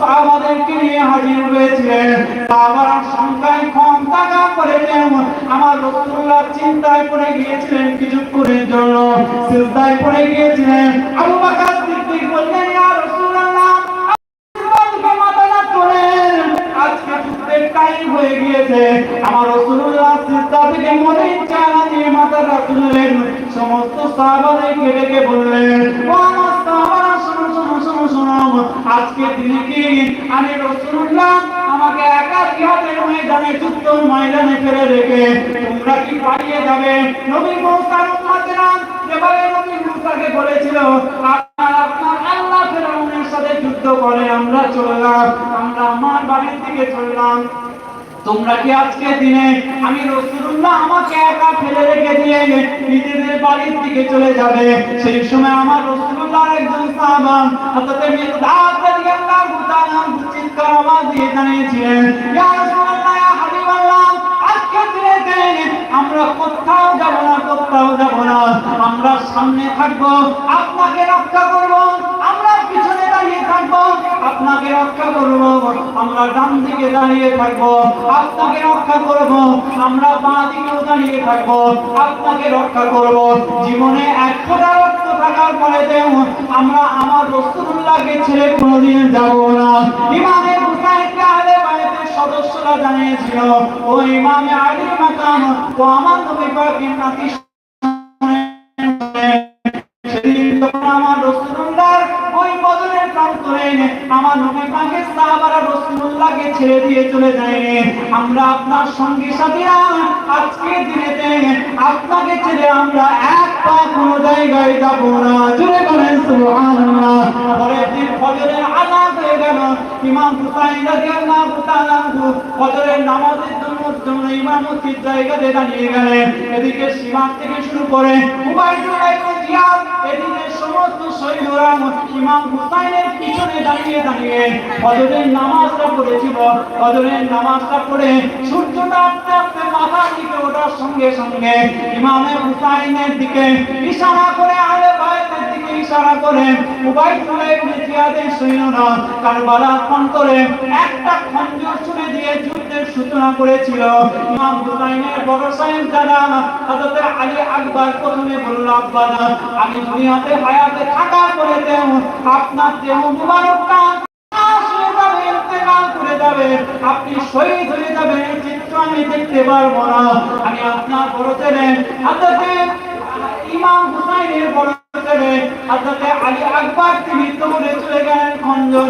সাহাবাদেরকে নিয়ে হাজির হয়েছিলেন। সংখ্যায় কম, টাকা করেছেন আমার রাসূলুল্লাহ চিন্তায় পড়ে গিয়েছিলেন কিছুক্ষণের জন্য। সিজদায় পড়ে গিয়েছিলেন। আবু বকর সিদ্দিক বললেন, ইয়া রাসূলুল্লাহ হয়ে গিয়েছে। আমার সমস্ত বললেন শোনো শোনো শোনো আজকে ফেলে রেখে তোমরা কি যাবে? নবী মুসার উম্মতেরা যেভাবে নবী মুসাকে বলেছিল আপনার আল্লাহ ফেরাউনের সাথে যুদ্ধ করে আমরা চললাম, আমরা আমার বাড়ির দিকে চললাম। তোমরা কি আজকে দিনে আমি রসুল্লাহ আমাকে একা ফেলে রেখে দিয়ে নিজেদের বাড়ির দিকে চলে যাবে? সেই সময় আমার রসুল্লাহ একজন সাহাবা হযরত মিকদাদ রাদিয়াল্লাহু তাআলা চিৎকার আওয়াজ দিয়ে জানিয়েছিলেন, ইয়া রাসূলুল্লাহ, ইয়া হাবিবাল্লাহ, আজকে দিনে আমরা কোথাও যাব না, কোথাও যাব না। আমরা সামনে থাকব, আপনাকে আপনাকে রক্ষা করব, আমরা ডান দিকে দাঁড়িয়ে থাকব, আপনাকে রক্ষা করব, আমরা বাঁ দিকেও দাঁড়িয়ে থাকব, আপনাকে রক্ষা করব। জীবনে এক ফোঁটা রক্ত থাকার পরে আমরা আমার রসুল্লাহকে ছেড়ে কোনোদিন যাব না। ইমামে হুসাইনকে আলে বাইতের সদস্যরা জানিয়েছিল, ও ইমামে আলী মাকাম, ও আমার নবী পাকের নাতি ছেড়ে দিয়ে চলে যায় আমরা আপনার সঙ্গী সাথীরা আজকে দিনেতে আপনাকে ছেড়ে আমরা এক পা কোনো জায়গায় যাব না। জুড়ে সুবহানাল্লাহ। দিন ফজরের হয়ে গেল। ইমাম হুসাইন রাদিয়াল্লাহু তাআলা ফজরের নামাজের জন্য জন্য জায়গাতে দাঁড়িয়ে গেলেন। এদিকে সীমান্ত থেকে শুরু করে উবাইদুল্লাহ ইবনে এদিকে সমস্ত সৈন্যরা ইমাম হুসাইনের পিছনে দাঁড়িয়ে দাঁড়িয়ে ফজরের নামাজটা পড়েছিল। ফজরের নামাজটা পড়ে সূর্যটা আস্তে আস্তে মাথার দিকে ওঠার সঙ্গে সঙ্গে ইমামে হুসাইনের দিকে ইশারা করে আলে বাইতের দিকে ইশারা করে উবাইদুল্লাহ ইবনে জিয়াদের সৈন্যরা কারবালার প্রান্তরে একটা খঞ্জর ছুড়ে দিয়ে সূচনা করেছিল ইমাম হুসাইনের বড় হযরত আলী আকবর প্রথমে বলল, আব্বা আমি দুনিয়াতে হায়াতে থাকার পরে দেহ, আপনার দেহ করে যাবে। আপনি শহীদ হয়ে যাবেন, চিত্র আমি দেখতে পারব না আমি আপনার বড় ছেলে, হযরত ইমাম হুসাইনের বড় ছেলে হযরত আলী আকবর তিনি দৌড়ে চলে গেলেন খঞ্জর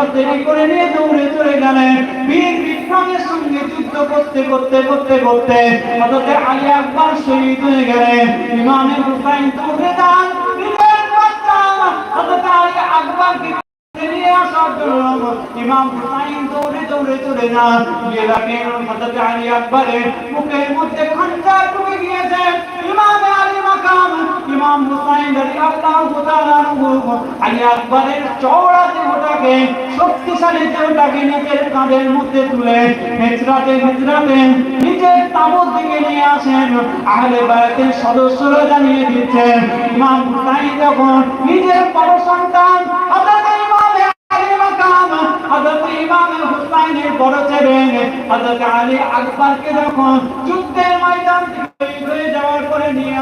সব দেরি করে নিয়ে দৌড়ে চলে গেলেন। বীর বিক্রমের সঙ্গে যুদ্ধ করতে করতে করতে করতে হযরত আলী আকবর শহীদ হয়ে গেলেন। ইমামে হুসাইন দৌড়ে যান হযরত আলী জন্য ইমাম হুসাইন দৌড়ে দৌড়ে চলে যান। গিয়ে দেখেন হযরত আলী আকবরের মুখের মধ্যে খঞ্জার ঢুকে গিয়েছে। ইমাম আলী মাকাম, ইমাম হুসাইন দেহটাকে শক্তিশালী দেহটাকে নিজের কাঁধের মধ্যে তুলে হেচড়াতে হেচড়াতে নিজের তাবর দিকে নিয়ে আসেন। আহলে বাড়িতে সদস্যরা জানিয়ে দিচ্ছেন, ইমাম তাই যখন নিজের বড় সন্তান হযরত ময়দান যাওয়ার পরে নিয়ে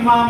ইমাম